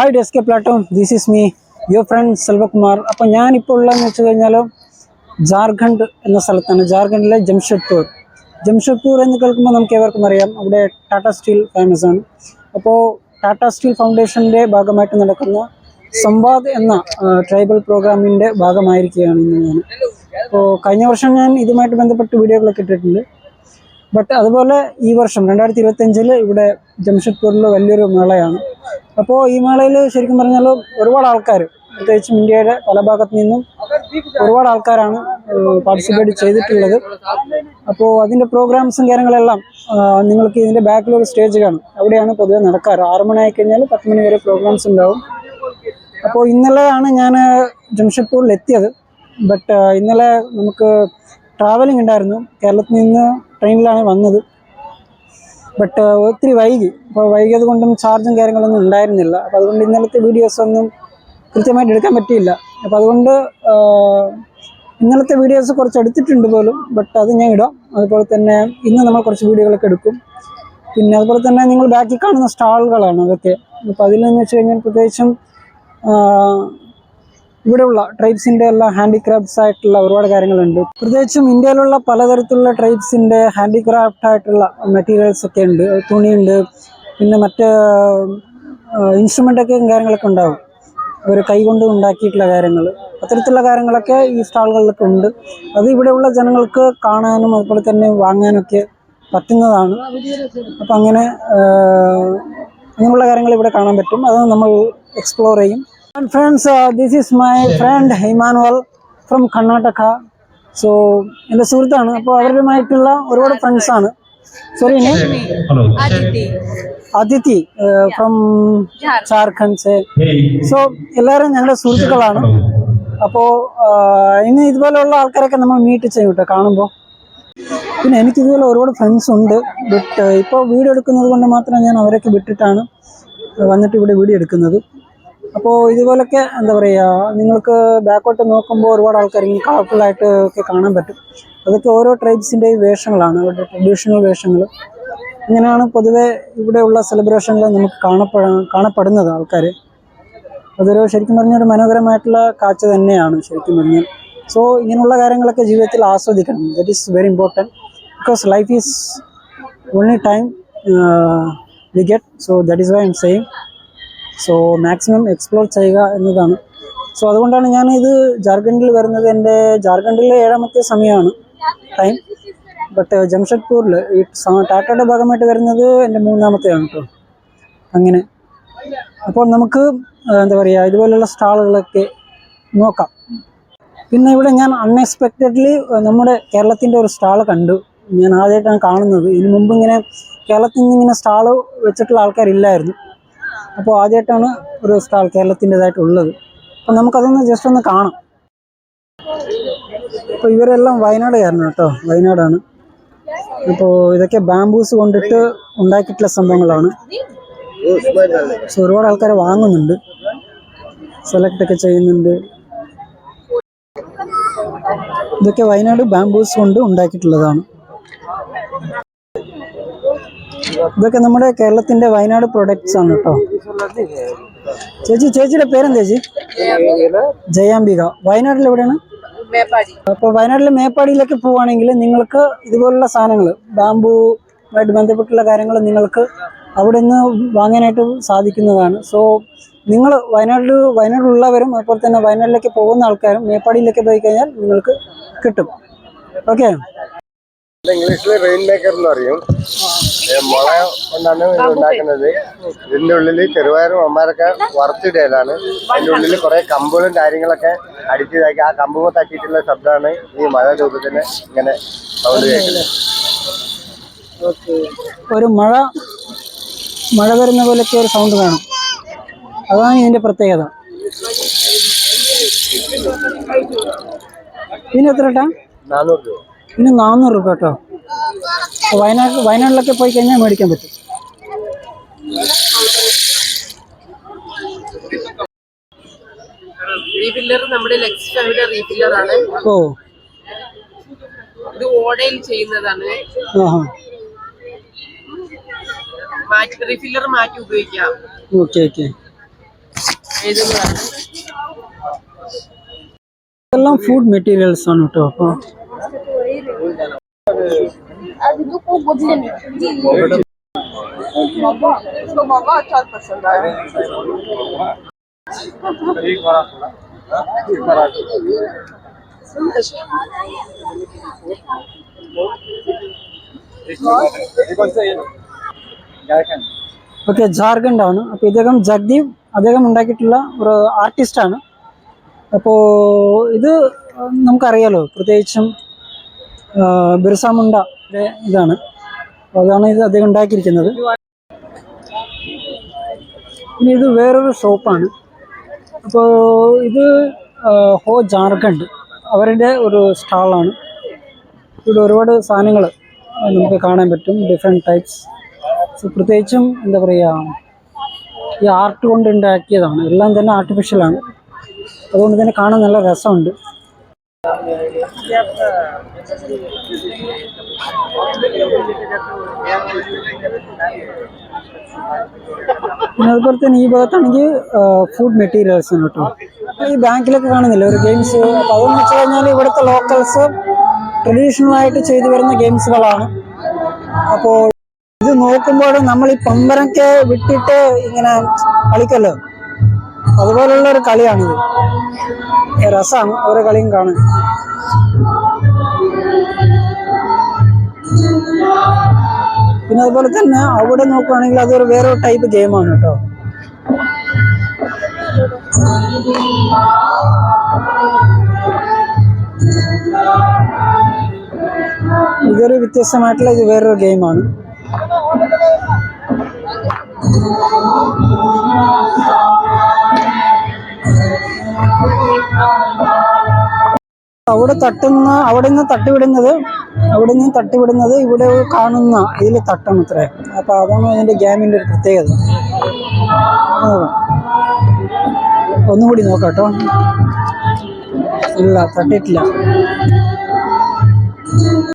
Hi ഡെസ്കെ Plato this is me your friend Selvakumar അപ്പോൾ ഞാനിപ്പോൾ ഉള്ളതെന്ന് വെച്ച് കഴിഞ്ഞാൽ ജാർഖണ്ഡ് എന്ന സ്ഥലത്താണ്. ജാർഖണ്ഡിലെ ജംഷഡ്പൂർ. ജംഷഡ്പൂർ എന്ന് കേൾക്കുമ്പോൾ നമുക്ക് ഏവർക്കും അറിയാം. അവിടെ ടാറ്റ സ്റ്റീൽ ഫേമസ് ആണ്. അപ്പോൾ ടാറ്റ സ്റ്റീൽ ഫൗണ്ടേഷന്റെ ഭാഗമായിട്ട് നടക്കുന്ന സംവാദ് എന്ന ട്രൈബൽ പ്രോഗ്രാമിന്റെ ഭാഗമായിരിക്കുകയാണ് ഇന്ന് ഞാൻ. അപ്പോൾ കഴിഞ്ഞ വർഷം ഞാൻ ഇതുമായിട്ട് ബന്ധപ്പെട്ട് വീഡിയോകളൊക്കെ ഇട്ടിട്ടുണ്ട്. ബട്ട് അതുപോലെ ഈ വർഷം രണ്ടായിരത്തി ഇരുപത്തഞ്ചിൽ ഇവിടെ ജംഷഡ്പൂരിൽ വലിയൊരു മേളയാണ്. അപ്പോൾ ഈ മേളയിൽ ശരിക്കും പറഞ്ഞാൽ ഒരുപാട് ആൾക്കാർ പ്രത്യേകിച്ചും ഇന്ത്യയുടെ പല ഭാഗത്തു നിന്നും ഒരുപാട് ആൾക്കാരാണ് പാർട്ടിസിപ്പേറ്റ് ചെയ്തിട്ടുള്ളത്. അപ്പോൾ അതിന്റെ പ്രോഗ്രാംസും കാര്യങ്ങളെല്ലാം നിങ്ങൾക്ക് ഇതിന്റെ ബാക്കിലൊരു സ്റ്റേജ് കാണും. അവിടെയാണ് പൊതുവെ നടക്കാറ്. ആറ് മണി ആയി കഴിഞ്ഞാൽ പത്ത് മണി വരെ പ്രോഗ്രാംസ് ഉണ്ടാവും. അപ്പോൾ ഇന്നലെയാണ് ഞാൻ ജംഷഡ്പൂരിൽ എത്തിയത്. ബട്ട് ഇന്നലെ നമുക്ക് ട്രാവലിംഗ് ഉണ്ടായിരുന്നു. കേരളത്തിൽ നിന്ന് ട്രെയിനിലാണ് വന്നത്. ബട്ട് ഒത്തിരി വൈകി. അപ്പോൾ വൈകിയത് കൊണ്ടും ചാർജും കാര്യങ്ങളൊന്നും ഉണ്ടായിരുന്നില്ല. അപ്പോൾ അതുകൊണ്ട് ഇന്നലത്തെ വീഡിയോസ് ഒന്നും കൃത്യമായിട്ട് എടുക്കാൻ പറ്റിയില്ല. അപ്പോൾ അതുകൊണ്ട് ഇന്നലത്തെ വീഡിയോസ് കുറച്ച് എടുത്തിട്ടുണ്ട് പോലും. ബട്ട് അത് ഞാൻ ഇടാം. അതുപോലെ തന്നെ ഇന്ന് നമ്മൾ കുറച്ച് വീഡിയോകളൊക്കെ എടുക്കും. പിന്നെ അതുപോലെ തന്നെ നിങ്ങൾ ബാക്കിൽ കാണുന്ന സ്റ്റാളുകളാണ് അതൊക്കെ. അപ്പോൾ അതിലെന്ന് വെച്ച് കഴിഞ്ഞാൽ പ്രത്യേകിച്ചും ഇവിടെയുള്ള ട്രൈബ്സിന്റെ എല്ലാ ഹാൻഡിക്രാഫ്റ്റ്സ് ആയിട്ടുള്ള ഒരുപാട് കാര്യങ്ങളുണ്ട്. പ്രത്യേകിച്ചും ഇന്ത്യയിലുള്ള പലതരത്തിലുള്ള ട്രൈബ്സിന്റെ ഹാൻഡിക്രാഫ്റ്റ് ആയിട്ടുള്ള മെറ്റീരിയൽസ് ഒക്കെ ഉണ്ട്. തുണിയുണ്ട്. പിന്നെ മറ്റ് ഇൻസ്ട്രുമെന്റൊക്കെയും കാര്യങ്ങളൊക്കെ ഉണ്ടാവും. അവർ കൈകൊണ്ട് ഉണ്ടാക്കിയിട്ടുള്ള കാര്യങ്ങൾ. അത്തരത്തിലുള്ള കാര്യങ്ങളൊക്കെ ഈ സ്റ്റാളുകളിലൊക്കെ ഉണ്ട്. അത് ഇവിടെയുള്ള ജനങ്ങൾക്ക് കാണാനും അതുപോലെ തന്നെ വാങ്ങാനൊക്കെ പറ്റുന്നതാണ്. അപ്പം അങ്ങനെ അങ്ങനെയുള്ള കാര്യങ്ങൾ ഇവിടെ കാണാൻ പറ്റും. അത് നമ്മൾ എക്സ്പ്ലോർ ചെയ്യും. Friends this is my friend Emmanuel from Karnataka so എന്റെ സുഹൃത്താണ്. അപ്പോൾ അവരുമായിട്ടുള്ള ഒരുപാട് ഫ്രണ്ട്സാണ് sorry Hello. Aditi. Aditi from Jharkhand so എല്ലാവരും ഞങ്ങളുടെ സുഹൃത്തുക്കളാണ്. അപ്പോൾ ഇനി ഇതുപോലെയുള്ള ആൾക്കാരൊക്കെ നമ്മൾ മീറ്റ് ചെയ്യും കേട്ടോ കാണുമ്പോൾ? പിന്നെ എനിക്ക് ഇതുപോലെ ഒരുപാട് ഫ്രണ്ട്സ് ഉണ്ട്. ബട്ട് ഇപ്പോൾ വീഡിയോ എടുക്കുന്നത് കൊണ്ട് മാത്രം ഞാൻ അവരൊക്കെ വിട്ടിട്ടാണ് വന്നിട്ട് ഇവിടെ വീഡിയോ എടുക്കുന്നത്. അപ്പോൾ ഇതുപോലൊക്കെ എന്താ പറയുക നിങ്ങൾക്ക് ബാക്കോട്ട് നോക്കുമ്പോൾ ഒരുപാട് ആൾക്കാർ ഇങ്ങനെ കളർഫുള്ളായിട്ട് ഒക്കെ കാണാൻ പറ്റും. അതൊക്കെ ഓരോ ട്രൈബ്സിന്റെയും വേഷങ്ങളാണ് അവരുടെ ട്രഡീഷണൽ വേഷങ്ങൾ ഇങ്ങനെയാണ് പൊതുവേ ഇവിടെയുള്ള സെലിബ്രേഷനിൽ നമുക്ക് കാണപ്പെടാ കാണപ്പെടുന്നത് ആൾക്കാർ അതൊരു ശരിക്കും പറഞ്ഞാൽ ഒരു മനോഹരമായിട്ടുള്ള കാഴ്ച തന്നെയാണ് ശരിക്കും പറഞ്ഞാൽ സോ ഇങ്ങനെയുള്ള കാര്യങ്ങളൊക്കെ ജീവിതത്തിൽ ആസ്വദിക്കണം. That is very important because life is only time we get so that is why M same so maximum explore ചെയ്യുക എന്നതാണ്. സോ അതുകൊണ്ടാണ് ഞാൻ ഇത് ജാർഖണ്ഡിൽ വരുന്നത്. എന്റെ ജാർഖണ്ഡിലെ ഏഴാമത്തെ സമയമാണ് ടൈം ബട്ട് ജംഷഡ്പൂരിൽ ഈ ടാറ്റയുടെ ഭാഗമായിട്ട് വരുന്നത് എന്റെ മൂന്നാമത്തെയാണ് കേട്ടോ അങ്ങനെ. അപ്പോൾ നമുക്ക് എന്താ പറയുക ഇതുപോലുള്ള സ്റ്റാളുകളൊക്കെ നോക്കാം. പിന്നെ ഇവിടെ ഞാൻ അൺഎക്സ്പെക്റ്റഡ്ലി നമ്മുടെ കേരളത്തിന്റെ ഒരു സ്റ്റാൾ കണ്ടു. ഞാൻ ആദ്യമായിട്ടാണ് കാണുന്നത്. ഇതിനു മുമ്പ് ഇങ്ങനെ കേരളത്തിൽ നിന്ന് ഇങ്ങനെ സ്റ്റാൾ വെച്ചിട്ടുള്ള ആൾക്കാരില്ലായിരുന്നു. അപ്പോൾ ആദ്യമായിട്ടാണ് ഒരു സ്റ്റാൾ കേരളത്തിന്റെതായിട്ടുള്ളത്. അപ്പോൾ നമുക്കതൊന്ന് ജസ്റ്റ് ഒന്ന് കാണാം. അപ്പോൾ ഇവരെല്ലാം വയനാടുകാരാണ് കേട്ടോ. വയനാടാണ്. അപ്പോൾ ഇതൊക്കെ ബാംബൂസ് കൊണ്ടിട്ട് ഉണ്ടാക്കിയിട്ടുള്ള സംഭവങ്ങളാണ്. സോ ഒരുപാട് ആൾക്കാർ വാങ്ങുന്നുണ്ട്. സെലക്ട് ഒക്കെ ചെയ്യുന്നുണ്ട്. ഇതൊക്കെ വയനാട് ബാംബൂസ് കൊണ്ട് ഉണ്ടാക്കിയിട്ടുള്ളതാണ്. ഇതൊക്കെ നമ്മുടെ കേരളത്തിന്റെ വയനാട് പ്രൊഡക്ട്സ് ആണ് കേട്ടോ. ചേച്ചി ചേച്ചിയുടെ പേരെന്താ ചേച്ചി? ജയാംബിക. വയനാട്ടിൽ എവിടെയാണ്? അപ്പൊ അപ്പോൾ വയനാട്ടിലെ മേപ്പാടിയിലേക്ക് പോവുകയാണെങ്കിൽ നിങ്ങൾക്ക് ഇതുപോലുള്ള സാധനങ്ങൾ ബാമ്പുമായിട്ട് ബന്ധപ്പെട്ടുള്ള കാര്യങ്ങൾ നിങ്ങൾക്ക് അവിടെ നിന്ന് വാങ്ങാനായിട്ട് സാധിക്കുന്നതാണ്. സോ നിങ്ങൾ വയനാട്ടിൽ വയനാട്ടിലുള്ളവരും അതുപോലെ തന്നെ വയനാട്ടിലേക്ക് പോകുന്ന ആൾക്കാരും മേപ്പാടിയിലേക്ക് പോയി കഴിഞ്ഞാൽ നിങ്ങൾക്ക് കിട്ടും. ഓക്കെ ഇംഗ്ലീഷിൽ റെയിൻ മേക്കർ എന്ന് പറയും. മുള കൊണ്ടാണ് ഇത് ഉണ്ടാക്കുന്നത്. ഇതിന്റെ ഉള്ളിൽ ചെറുപയറും അമ്മാരൊക്കെ വറുത്തിടലാണ്. അതിന്റെ ഉള്ളിൽ കുറെ കമ്പുകളും കാര്യങ്ങളൊക്കെ അടിച്ചതാക്കി. ആ കമ്പുകൾ തട്ടിയിട്ടുള്ള ശബ്ദമാണ് ഈ മഴ രൂപത്തിന് ഇങ്ങനെ സൗണ്ട് കേൾക്കുന്നത്. ഒരു മഴ മഴ വരുന്ന പോലൊക്കെ ഒരു സൗണ്ട് വേണം. അതാണ് ഇതിന്റെ പ്രത്യേകത. ഇതിന് എത്ര കേട്ടാ നാനൂറ് രൂപ. പിന്നെ നാനൂറ് രൂപ കേട്ടോ. വയനാട് വയനാട്ടിലൊക്കെ പോയി കഴിഞ്ഞാൽ മേടിക്കാൻ പറ്റും. റീഫില്ലർ നമ്മുടെ ലെക്സ് ഫാമിലി റീഫില്ലർ ആണ്. ഓ. ഇത് ഓടയിൽ ചെയ്യുന്നതാണ്. ആഹാ. മാറ്റി റീഫില്ലർ മാറ്റി ഉപയോഗിക്കാം. Okay okay. ഇതെല്ലാം ഫുഡ് മെറ്റീരിയൽസ് ആണ് കേട്ടോ അപ്പോൾ ഓക്കെ ജാർഖണ്ഡ് ആണ് അപ്പോൾ ഇദ്ദേഹം ജഗ്ദീപ് അദ്ദേഹം ഉണ്ടാക്കിയിട്ടുള്ള ഒരു ആർട്ടിസ്റ്റാണ് അപ്പോൾ ഇത് നമുക്കറിയാലോ പ്രത്യേകിച്ചും ആ, ബിർസ ഇതാണ്. അതാണ് ഇത് അദ്ദേഹം ഉണ്ടാക്കിയിരിക്കുന്നത്. ഇനി ഇത് വേറൊരു ഷോപ്പാണ്. അപ്പോൾ ഇത് ഹോ ജാർഖണ്ഡ് അവരുടെ ഒരു സ്റ്റാളാണ്. ഇവിടെ ഒരുപാട് സാധനങ്ങൾ നമുക്ക് കാണാൻ പറ്റും. Different types. പ്രത്യേകിച്ചും എന്താ പറയുക ഈ ആർട്ട് കൊണ്ട് ഉണ്ടാക്കിയതാണ്. എല്ലാം തന്നെ ആർട്ടിഫിഷ്യലാണ് അതുകൊണ്ട് തന്നെ കാണാൻ നല്ല രസമുണ്ട്. പിന്നെ അതുപോലെ തന്നെ ഈ ഭാഗത്താണെങ്കിൽ ഫുഡ് മെറ്റീരിയൽസ് ആണ് കേട്ടോ. ഈ ബാങ്കിലൊക്കെ കാണുന്നില്ല ഒരു ഗെയിംസ് അപ്പോൾ അതെന്ന് വെച്ച് കഴിഞ്ഞാൽ ഇവിടുത്തെ ലോക്കൽസ് ട്രഡീഷണൽ ആയിട്ട് ചെയ്തു വരുന്ന ഗെയിംസുകളാണ് അപ്പോൾ ഇത് നോക്കുമ്പോൾ നമ്മൾ ഈ പമ്പരൊക്കെ വിട്ടിട്ട് ഇങ്ങനെ കളിക്കല്ലോ. അതുപോലുള്ള ഒരു കളിയാണിത്. രസമാണ് ഓരോ കളിയും കാണാൻ. പിന്നെ അതുപോലെ തന്നെ അവിടെ നോക്കുവാണെങ്കിൽ അതൊരു വേറെ ടൈപ്പ് ഗെയിമാണ് കേട്ടോ ഇതൊരു വ്യത്യസ്തമായിട്ടുള്ള ഇത് വേറൊരു ഗെയിമാണ് അവിടെ തട്ടുന്ന അവിടെ നിന്ന് തട്ടിവിടുന്നത് അവിടെ നിന്ന് തട്ടിവിടുന്നത് ഇവിടെ കാണുന്ന ഇതിൽ തട്ടണം അത്രേ അപ്പൊ അതാണ് അതിന്റെ ഗെയിമിന്റെ ഒരു പ്രത്യേകത. ഒന്നുകൂടി നോക്കാം കേട്ടോ ഇല്ല തട്ടിയിട്ടില്ല.